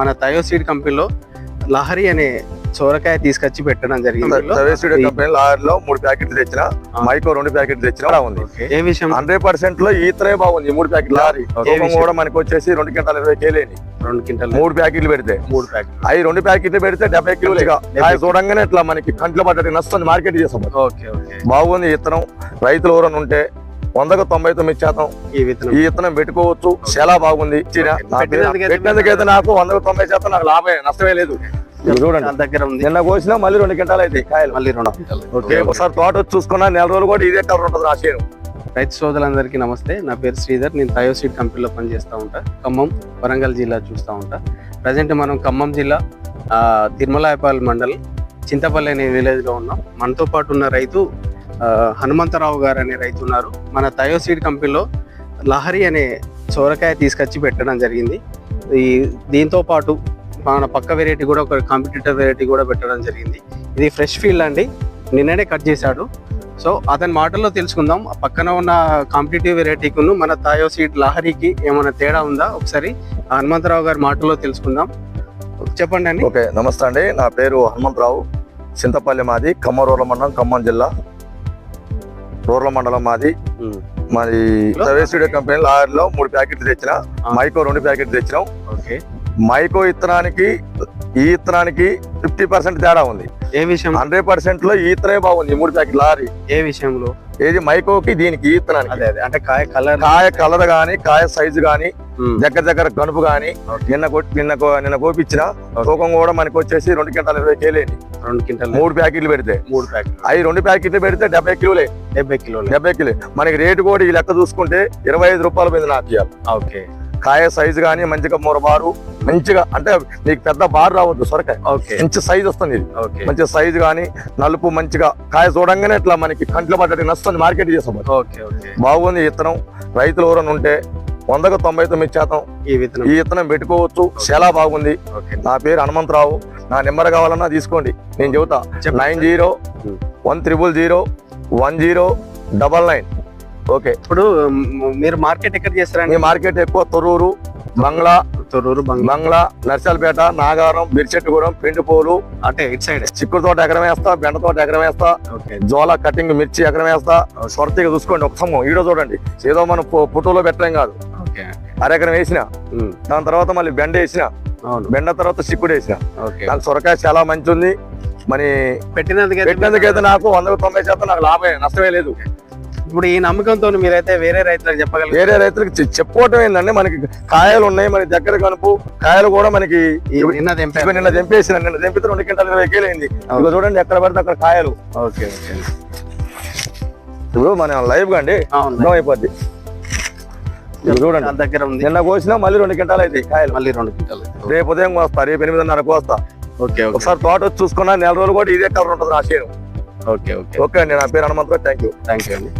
మన తయో సీడ్ కంపెనీలో లహరి అనే సోరకాయ తీసుకొచ్చి పెట్టడం జరిగింది. కంపెనీ లారీలో మూడు ప్యాకెట్లు తెచ్చిన మైకో రెండు ప్యాకెట్లు తెచ్చిన ఉంది. ఏ విషయం? హండ్రెడ్ పర్సెంట్లో ఈతనే బాగుంది మూడు ప్యాకెట్ లారీ. కూడా మనకి వచ్చేసి రెండు గంటల ఇరవై కేలేని రెండు క్వింటల్. మూడు ప్యాకెట్లు పెడితే. మూడు ప్యాకెట్ అవి రెండు ప్యాకెట్లు పెడితే డెబ్బై కిలోలు ఇక. అవి చూడంగానే ఇట్లా మనకి కంట్లో పడ్డట్టు నష్టం మార్కెట్ ఓకే బాగుంది ఇత్తనం రైతులు ఎవరైనా ఉంటే వందకు తొంభై తొమ్మిది శాతం ఈ విత్తనం. పెట్టుకోవచ్చు. చాలా బాగుంది. పెట్టినందుకైతే నాకు వందకు తొంభై శాతం నాకు లాభమే నష్టమే లేదు. దగ్గర ఉంది. నిన్న కోసినా మళ్ళీ రెండు గంటలు అయితే కాయలు. మళ్ళీ రెండు ఓకే. ఒకసారి తోట చూసుకున్నా నెల రోజులు కూడా ఇదే కలర్ ఉంటుంది నా చేను. రైతు సోదరులందరికీ నమస్తే. నా పేరు శ్రీధర్. నేను తయో సీడ్ కంపెనీలో పనిచేస్తూ ఉంటా. ఖమ్మం వరంగల్ జిల్లా చూస్తూ ఉంటా. ప్రజెంట్ మనం ఖమ్మం జిల్లా తిరుమలాయపాల్ మండల్ చింతపల్లి అనే విలేజ్లో ఉన్నాం. మనతో పాటు ఉన్న రైతు హనుమంతరావు గారు అనే రైతు ఉన్నారు. మన తయో సీడ్ కంపెనీలో లహరి అనే సోరకాయ తీసుకొచ్చి పెట్టడం జరిగింది. ఈ దీంతో పాటు మన పక్క వెరైటీ కూడా ఒక కాంపిటేటివ్ వెరైటీ కూడా పెట్టడం జరిగింది. ఇది ఫ్రెష్ ఫీల్డ్ అండి. నిన్ననే కట్ చేశాడు. సో అతని మాటల్లో తెలుసుకుందాం. పక్కన ఉన్న కాంపిటేటివ్ వెరైటీకును మన తాయో సీడ్ లహరికి ఏమైనా తేడా ఉందా? ఒకసారి హనుమంతరావు గారి మాటల్లో తెలుసుకుందాం. చెప్పండి అండి. ఓకే నమస్తే అండి. నా పేరు హనుమంతరావు. చింతపల్లి మాది. కమ్మరూర మండలం ఖమ్మం జిల్లా. రూరల్ మండలం మాది. మరి సర్వీస్ కంపెనీ లారీలో మూడు ప్యాకెట్లు తెచ్చిన. మైకో రెండు ప్యాకెట్లు తెచ్చినాం. ఓకే. మైకో ఇత్తనానికి ఈ ఇత్తనానికి ఫిఫ్టీ పర్సెంట్ తేడా ఉంది. ఏ విషయం? హండ్రెడ్ పర్సెంట్లో ఈ ఇత్తనే బాగుంది మూడు ప్యాకెట్ లారీ. ఏ విషయంలో? ఏది మైకోకి దీనికి ఈ ఇత్తనానికి. అంటే కాయ కలర్ కాయ కలర్ గాని కాయ సైజు గాని దగ్గర దగ్గర కనుపు గాని. నిన్న నిన్న నిన్న కోపించిన తూకం కూడా మనకి వచ్చేసి రెండు గంటల ఇరవై కేలేని రెండు క్వింటల్. మూడు ప్యాకెట్లు పెడితే. మూడు ప్యాకెట్ అవి రెండు ప్యాకెట్లు పెడితే డెబ్బై కిలోలే. డెబ్బై కిలోలు. డెబ్బై కిలో. మనకి రేటు కూడా ఈ లెక్క చూసుకుంటే ఇరవై ఐదు రూపాయల మీద నాకు ఇవ్వాలి ఓకే. కాయ సైజు గానీ మంచిగా మూరబారు మంచిగా అంటే నీకు పెద్ద బారు రావద్దు సొరకాయ. ఓకే. మంచి సైజు వస్తుంది ఇది. ఓకే. మంచి సైజు గానీ నలుపు మంచిగా కాయ చూడంగానే ఇట్లా మనకి కంట్లో పడ్డట్టు నస్తుంది మార్కెట్ ఓకే బాగుంది ఈ ఇత్తనం రైతులు ఎవరైనా ఉంటే వందకు తొంభై తొమ్మిది శాతం ఈ విత్తనం. పెట్టుకోవచ్చు. చాలా బాగుంది. నా పేరు హనుమంతరావు. నా నెంబర్ కావాలన్నా తీసుకోండి. నేను చెబుతా. Nine zero. One triple zero one zero double nine. Okay. ఇప్పుడు మీరు మార్కెట్ ఎక్కడ చేస్తారండి? మార్కెట్ ఎక్కువ తొర్రూరు బంగ్లా తొర్రూరు బంగ్లా. నర్సాలపేట నాగారం బిరిచెట్టుగూడెం పెండుపోలు అంటే ఇటు సైడ్? చిక్కుడు తోట ఎకరం వేస్తా బెండ తోట ఎకరం వేస్తా ఓకే. జోల కటింగ్ మిర్చి ఎకరం వేస్తా సొరతీగ చూసుకోండి ఒక సమయం ఈడో చూడండి. ఏదో మనం ఫోటోలో పెట్టలేం కాదు. అరెకరం వేసిన దాని తర్వాత మళ్ళీ బెండ వేసిన బెండ తర్వాత చిక్కుడు వేసిన. ఓకే. నాకు సొరకాయ చాలా మంచి ఉంది. మరి పెట్టినందుకైతే నాకు వందకు తొంభై శాతం నాకు లాభమే నష్టమే లేదు. ఇప్పుడు ఈ నమ్మకంతో మీరైతే వేరే రైతులకు చెప్పగలరు వేరే రైతులకు చెప్పుకోవటం ఏంటంటే మనకి కాయలు ఉన్నాయి మన దగ్గర కనుపు కాయలు కూడా మనకి నిన్న ఇవి నిన్న తెంపేసిన నిన్న తెంపితే రెండు గంటల ఇరవై కేలు అయింది. చూడండి ఎక్కడ పడితే అక్కడ కాయలు. Okay okay. ఇప్పుడు మన లైవ్ అండి అయిపోద్ది చూడండి. దగ్గర ఉంది. నిన్న కోసినా మళ్ళీ రెండు గంటలు అయితే కాయలు. మళ్ళీ రెండు క్వింటాలు. రేపు ఉదయం వస్తా రేపు ఎనిమిదిన్నరకు వస్తా ఓకే ఓకే ఒకసారి తోట వచ్చి చూసుకున్నా నెల రోజులు కూడా ఇదే కలర్ ఉంటుంది నా చేను ఓకే ఓకే ఓకే అండి నా పేరు Hanumantharao. Thank you thank you అండి.